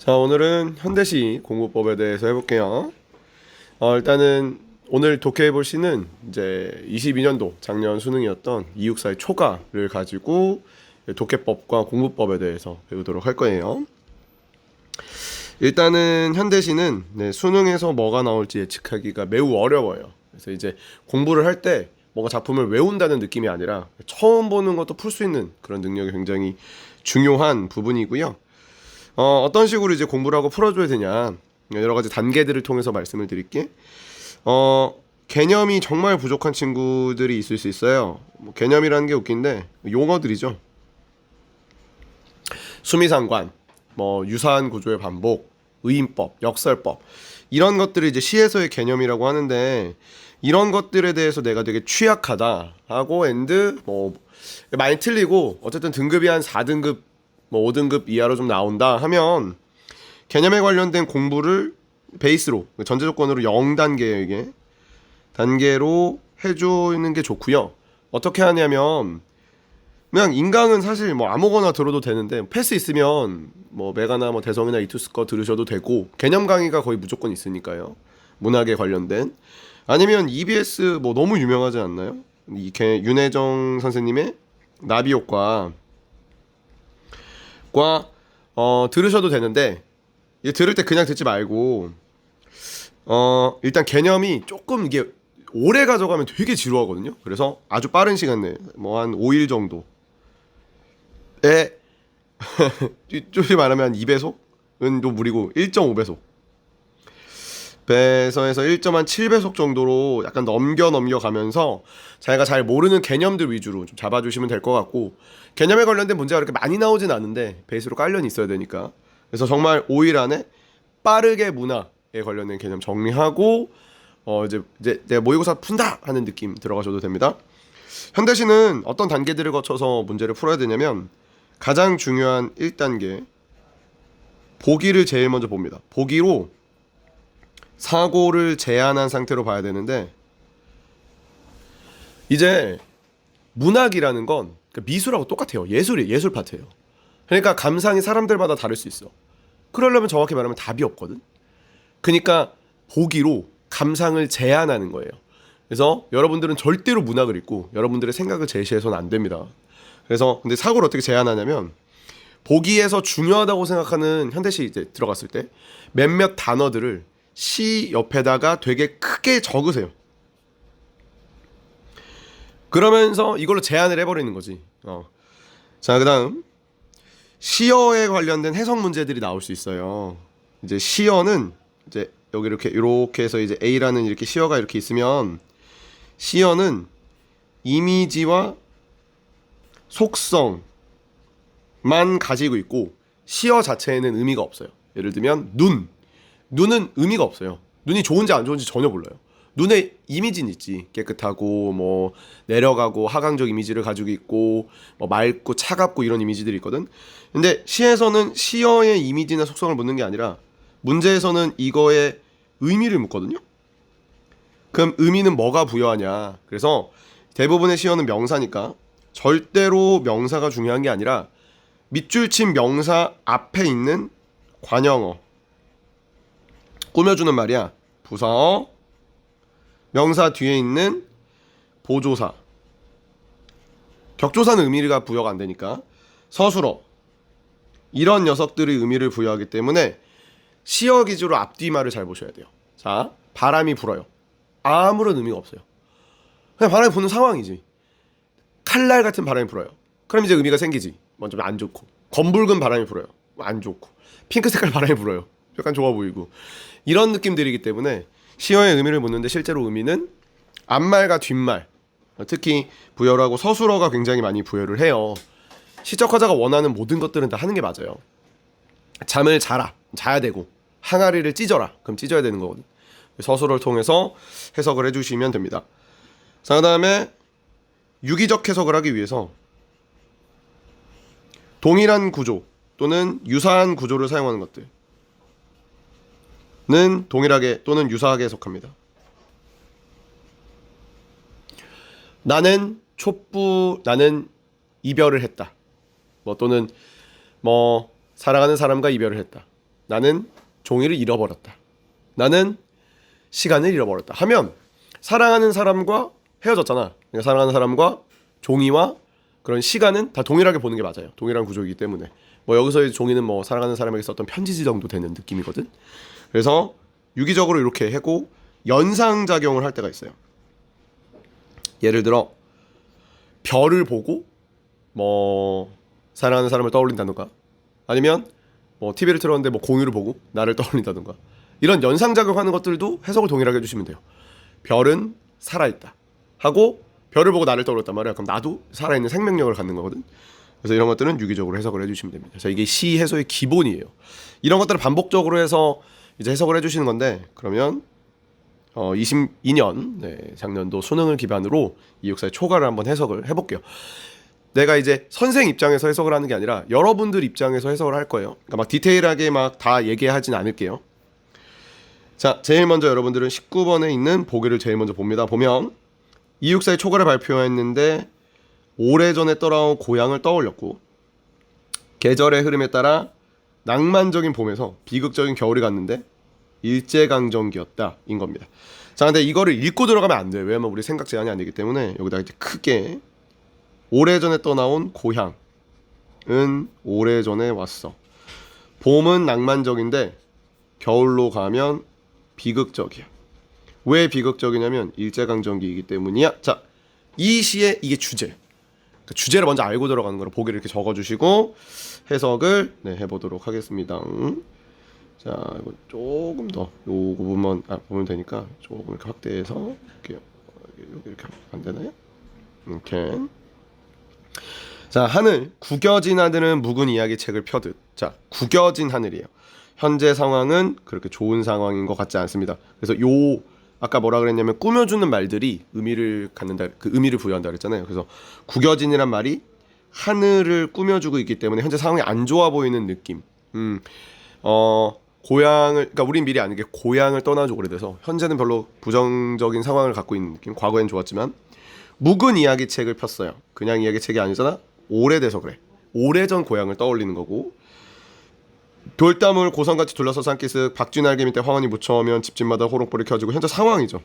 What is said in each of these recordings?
자, 오늘은 현대시 공부법에 대해서 해볼게요. 어, 일단은 오늘 독해해 볼 시는 이제 22년도 작년 수능이었던 이육사의 초가를 가지고 독해법과 공부법에 대해서 배우도록 할 거예요. 일단은 현대시는 네, 수능에서 뭐가 나올지 예측하기가 매우 어려워요. 그래서 이제 공부를 할 때 뭔가 작품을 외운다는 느낌이 아니라 처음 보는 것도 풀 수 있는 그런 능력이 굉장히 중요한 부분이고요. 어, 어떤 식으로 이제 공부를 하고 풀어줘야 되냐 여러 가지 단계들을 통해서 말씀을 드릴게. 어, 개념이 정말 부족한 친구들이 있을 수 있어요. 뭐 개념이라는 게 웃긴데 용어들이죠. 수미상관, 뭐 유사한 구조의 반복, 의인법, 역설법 이런 것들을 이제 시에서의 개념이라고 하는데 이런 것들에 대해서 내가 되게 취약하다 하고 엔드 뭐 많이 틀리고 어쨌든 등급이 한 4등급 뭐 5등급 이하로 좀 나온다 하면 개념에 관련된 공부를 베이스로 전제 조건으로 0단계예요 이게 단계로 해주는 게 좋고요. 어떻게 하냐면 그냥 인강은 사실 뭐 아무거나 들어도 되는데 패스 있으면 뭐 메가나 뭐 대성이나 이투스 거 들으셔도 되고 개념 강의가 거의 무조건 있으니까요. 문학에 관련된. 아니면 EBS 뭐 너무 유명하지 않나요? 이 개- 윤혜정 선생님의 나비 효과 과 어, 들으셔도 되는데 이게 들을 때 그냥 듣지 말고 어, 일단 개념이 조금 이게 오래 가져가면 되게 지루하거든요. 그래서 아주 빠른 시간 내에 뭐 한 5일 정도에 쪼리 말하면 한 2배속은 또 무리고 1.5배속 배서에서 1.7배속 정도로 약간 넘겨 넘겨 가면서 자기가 잘 모르는 개념들 위주로 좀 잡아주시면 될 것 같고 개념에 관련된 문제가 그렇게 많이 나오진 않은데 베이스로 깔려는 있어야 되니까 그래서 정말 5일 안에 빠르게 문화에 관련된 개념 정리하고 어 이제 이제 내가 모의고사 푼다 하는 느낌 들어가셔도 됩니다. 현대시는 어떤 단계들을 거쳐서 문제를 풀어야 되냐면 가장 중요한 1단계 보기를 제일 먼저 봅니다. 보기로 사고를 제한한 상태로 봐야 되는데 이제 문학이라는 건 그러니까 미술하고 똑같아요. 예술이 예술 파트예요. 그러니까 감상이 사람들마다 다를 수 있어. 그러려면 정확히 말하면 답이 없거든. 그러니까 보기로 감상을 제한하는 거예요. 그래서 여러분들은 절대로 문학을 읽고 여러분들의 생각을 제시해서는 안 됩니다. 그래서 근데 사고를 어떻게 제한하냐면 보기에서 중요하다고 생각하는 현대시 이제 들어갔을 때 몇몇 단어들을 시 옆에다가 되게 크게 적으세요. 그러면서 이걸로 제한을 해버리는 거지. 어. 자, 그 다음 시어에 관련된 해석 문제들이 나올 수 있어요. 이제 시어는 이제 여기 이렇게 이렇게 해서 이제 A라는 이렇게 시어가 이렇게 있으면 시어는 이미지와 속성만 가지고 있고 시어 자체에는 의미가 없어요. 예를 들면 눈, 눈은 의미가 없어요. 눈이 좋은지 안 좋은지 전혀 몰라요. 눈에 이미지는 있지. 깨끗하고 뭐 내려가고 하강적 이미지를 가지고 있고 뭐 맑고 차갑고 이런 이미지들이 있거든. 근데 시에서는 시어의 이미지나 속성을 묻는 게 아니라 문제에서는 이거에 의미를 묻거든요. 그럼 의미는 뭐가 부여하냐? 그래서 대부분의 시어는 명사니까 절대로 명사가 중요한 게 아니라 밑줄 친 명사 앞에 있는 관형어 꾸며주는 말이야. 부사어, 명사 뒤에 있는 보조사. 격조사는 의미가 부여가 안 되니까 서술어 이런 녀석들의 의미를 부여하기 때문에 시어 기주로 앞뒤 말을 잘 보셔야 돼요. 자, 바람이 불어요. 아무런 의미가 없어요. 그냥 바람이 부는 상황이지. 칼날 같은 바람이 불어요. 그럼 이제 의미가 생기지. 먼저 안 좋고 검붉은 바람이 불어요. 안 좋고 핑크 색깔 바람이 불어요. 약간 좋아 보이고 이런 느낌들이기 때문에 시어의 의미를 묻는데 실제로 의미는 앞말과 뒷말 특히 부여를 하고 서술어가 굉장히 많이 부여를 해요. 시적화자가 원하는 모든 것들은 다 하는 게 맞아요. 잠을 자라 자야 되고 항아리를 찢어라 그럼 찢어야 되는 거거든. 서술어를 통해서 해석을 해주시면 됩니다. 자 그다음에 유기적 해석을 하기 위해서 동일한 구조 또는 유사한 구조를 사용하는 것들 은 동일하게 또는 유사하게 해석합니다. 나는 촛불 나는 이별을 했다. 뭐 또는 뭐 사랑하는 사람과 이별을 했다. 나는 종이를 잃어버렸다. 나는 시간을 잃어버렸다. 하면 사랑하는 사람과 헤어졌잖아. 그러니까 사랑하는 사람과 종이와 그런 시간은 다 동일하게 보는 게 맞아요. 동일한 구조이기 때문에. 뭐 여기서의 종이는 뭐 사랑하는 사람에게 썼던 편지지 정도 되는 느낌이거든. 그래서 유기적으로 이렇게 하고 연상 작용을 할 때가 있어요. 예를 들어 별을 보고 뭐 사랑하는 사람을 떠올린다든가 아니면 뭐 TV를 틀었는데 뭐 공유를 보고 나를 떠올린다든가 이런 연상 작용하는 것들도 해석을 동일하게 해주시면 돼요. 별은 살아있다 하고 별을 보고 나를 떠올렸단 말이야. 그럼 나도 살아있는 생명력을 갖는 거거든. 그래서 이런 것들은 유기적으로 해석을 해주시면 됩니다. 그래서 이게 시 해석의 기본이에요. 이런 것들을 반복적으로 해서 이제 해석을 해주시는 건데 그러면 어 22년 네, 작년도 수능을 기반으로 이육사의 초과를 한번 해석을 해볼게요. 내가 이제 선생 입장에서 해석을 하는 게 아니라 여러분들 입장에서 해석을 할 거예요. 그러니까 막 디테일하게 막 다 얘기하진 않을게요. 자, 제일 먼저 여러분들은 19번에 있는 보기를 제일 먼저 봅니다. 보면 이육사의 초과를 발표했는데 오래전에 떠나온 고향을 떠올렸고 계절의 흐름에 따라 낭만적인 봄에서 비극적인 겨울이 갔는데 일제강점기였다 인 겁니다. 자, 근데 이거를 읽고 들어가면 안 돼요. 왜냐면 우리 생각 제한이 안 되기 때문에 여기다 이제 크게 오래전에 떠나온 고향은 오래전에 왔어. 봄은 낭만적인데 겨울로 가면 비극적이야. 왜 비극적이냐면 일제강점기이기 때문이야. 자, 이 시의 이게 주제. 그 주제를 먼저 알고 들어가는 거로 보기를 이렇게 적어주시고 해석을 네, 해보도록 하겠습니다. 자, 이거 조금 더 요거 보면 아, 보면 되니까 조금 이렇게 확대해서 이렇게 이렇게 안 되나요? 이렇게. 자, 하늘 구겨진 하늘은 묵은 이야기 책을 펴듯. 자, 구겨진 하늘이에요. 현재 상황은 그렇게 좋은 상황인 것 같지 않습니다. 그래서 요 아까 뭐라 그랬냐면 꾸며주는 말들이 의미를 갖는다, 그 의미를 부여한다 그랬잖아요. 그래서 구겨진이란 말이 하늘을 꾸며주고 있기 때문에 현재 상황이 안 좋아 보이는 느낌. 음, 어, 고향을, 그러니까 우린 미리 아는 게 고향을 떠나지 오래돼서 현재는 별로 부정적인 상황을 갖고 있는 느낌. 과거엔 좋았지만 묵은 이야기 책을 폈어요. 그냥 이야기 책이 아니잖아. 오래돼서 그래. 오래전 고향을 떠올리는 거고 돌담을 고성같이 둘러서 산기슭 박쥐날개 밑에 화환이 묻혀오면 집집마다 호롱불이 켜지고 현재 상황이죠.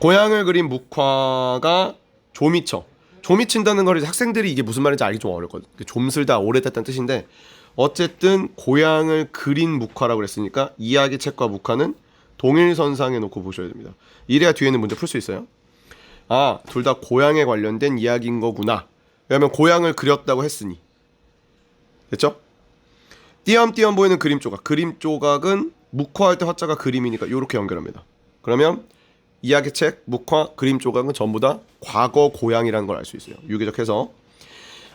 고향을 그린 묵화가 조미쳐. 조미친다는 걸 이제 학생들이 이게 무슨 말인지 알기 좀 어렵거든. 그 좀슬다 오래됐다는 뜻인데 어쨌든 고향을 그린 묵화라고 그랬으니까 이야기 책과 묵화는 동일선상에 놓고 보셔야 됩니다. 이래야 뒤에는 문제 풀 수 있어요. 아, 둘 다 고향에 관련된 이야기인 거구나. 왜냐면 고향을 그렸다고 했으니. 됐죠? 띄엄띄엄 보이는 그림 조각. 그림 조각은 묵화할 때 화자가 그림이니까 이렇게 연결합니다. 그러면 이야기 책, 묵화, 그림 조각은 전부 다 과거 고향이라는 걸 알 수 있어요. 유기적 해서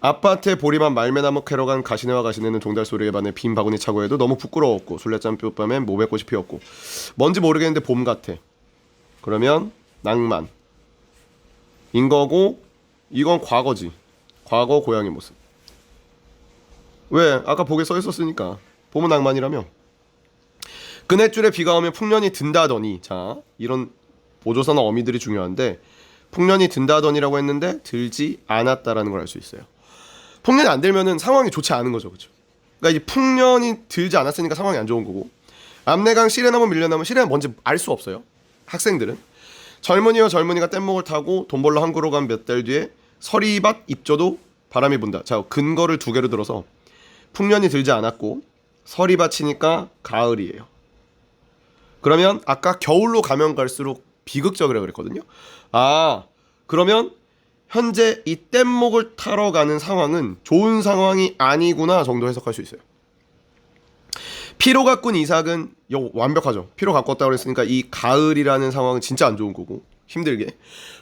아파트에 보리만 말매나무 캐러 간 가시네와 가시네는 종달 소리에 반해 빈 바구니 차고에도 너무 부끄러웠고 술래짬 뼈밤엔 모백꽃이 피었고 뭔지 모르겠는데 봄 같아. 그러면 낭만 인 거고 이건 과거지. 과거 고향의 모습. 왜? 아까 보기에 써 있었으니까. 봄은 낭만이라며. 그네줄에 비가 오면 풍년이 든다더니 자 이런 보조사나 어미들이 중요한데 풍년이 든다더니라고 했는데 들지 않았다라는 걸 알 수 있어요. 풍년이 안 들면은 상황이 좋지 않은 거죠, 그렇죠? 그러니까 이 풍년이 들지 않았으니까 상황이 안 좋은 거고 암내강 시래나무 밀려나무 시래는 뭔지 알 수 없어요. 학생들은 젊은이와 젊은이가 뗏목을 타고 돈 벌러 항구로 간 몇 달 뒤에 서리밭 입조도 바람이 분다. 자 근거를 두 개로 들어서 풍년이 들지 않았고 서리밭이니까 가을이에요. 그러면 아까 겨울로 가면 갈수록 비극적이라 그랬거든요. 아 그러면 현재 이 뗏목을 타러 가는 상황은 좋은 상황이 아니구나 정도 해석할 수 있어요. 피로 가꾼 이삭은 요 완벽하죠. 피로 왔다고 그랬으니까 이 가을이라는 상황은 진짜 안 좋은 거고 힘들게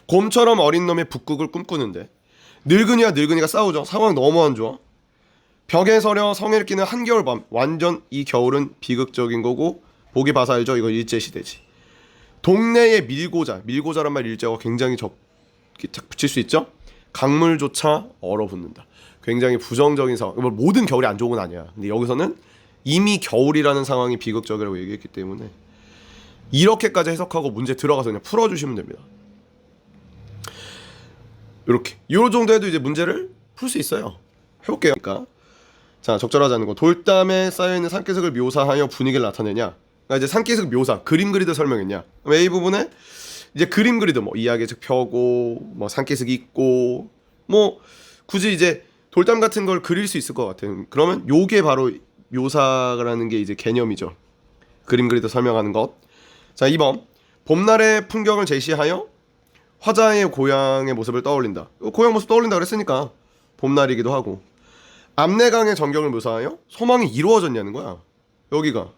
곰처럼 어린 놈의 북극을 꿈꾸는데 늙은이와 늙은이가 싸우죠. 상황 너무 안 좋아. 벽에 서려 성에를 끼는 한겨울 밤 완전 이 겨울은 비극적인 거고 보기 알죠. 이거 일제 시대지. 동네에 밀고자 밀고자란 말 일제가 굉장히 적탁 붙일 수 있죠. 강물조차 얼어붙는다. 굉장히 부정적인 상황. 뭐 모든 겨울이 안 좋은 건 아니야. 근데 여기서는 이미 겨울이라는 상황이 비극적이라고 얘기했기 때문에 이렇게까지 해석하고 문제 들어가서 그냥 풀어주시면 됩니다. 이렇게 요 정도 해도 이제 문제를 풀 수 있어요. 해볼게요. 그러니까 자 적절하지 거 돌담에 쌓여 있는 산기슭을 묘사하여 분위기를 나타내냐. 그러니까 이제 산기슭 묘사 그림 그리듯 설명했냐. A 부분에 이제 그림 그리듯 뭐 이야기적 펴고 뭐 산기슭 있고 뭐 굳이 이제 돌담 같은 걸 그릴 수 있을 것 같아요. 그러면 요게 바로 묘사라는 게 이제 개념이죠. 그림 그리듯 설명하는 것. 자 2번 봄날의 풍경을 제시하여 화자의 고향의 모습을 떠올린다. 고향 모습 떠올린다 그랬으니까 봄날이기도 하고 압내강의 전경을 묘사하여 소망이 이루어졌냐는 거야. 여기가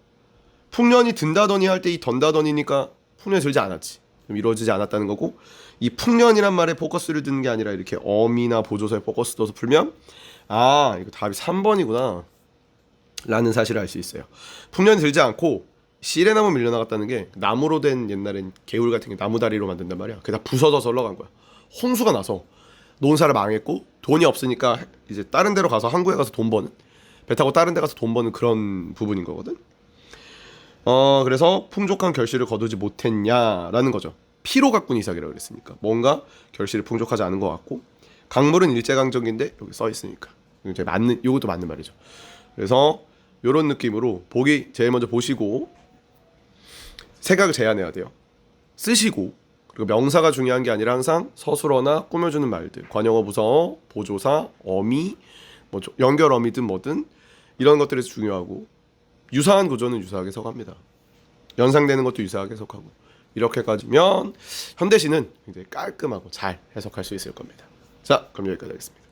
풍년이 든다더니 할 때 이 던다더니니까 풍년이 들지 않았지. 좀 이루어지지 않았다는 거고 이 풍년이란 말에 포커스를 두는 게 아니라 이렇게 어미나 보조사에 포커스 둬서 풀면 아 이거 답이 3번이구나 라는 사실을 알 수 있어요. 풍년이 들지 않고 시레나무 밀려나갔다는 게 나무로 된 옛날엔 개울 같은 게 나무 다리로 만든단 말이야. 그게 다 부서져서 흘러간 거야. 홍수가 나서 논사를 망했고 돈이 없으니까 이제 다른 데로 가서 항구에 가서 돈 버는 배 타고 다른 데 가서 돈 버는 그런 부분인 거거든. 어 그래서 풍족한 결실을 거두지 못했냐라는 거죠. 피로각군 이삭이라고 그랬으니까 뭔가 결실이 풍족하지 않은 것 같고 강물은 일제강점기인데 여기 써 있으니까 이제 맞는 요것도 맞는 말이죠. 그래서 요런 느낌으로 보기 제일 먼저 보시고 생각을 제안해야 돼요. 쓰시고 그리고 명사가 중요한 게 아니라 항상 서술어나 꾸며주는 말들 관용어 부사어 보조사 어미 뭐 조- 연결 어미든 뭐든 이런 것들이 중요하고 유사한 구조는 유사하게 해석합니다. 연상되는 것도 유사하게 해석하고 이렇게까지면 현대시는 굉장히 깔끔하고 잘 해석할 수 있을 겁니다. 자 그럼 여기까지 하겠습니다.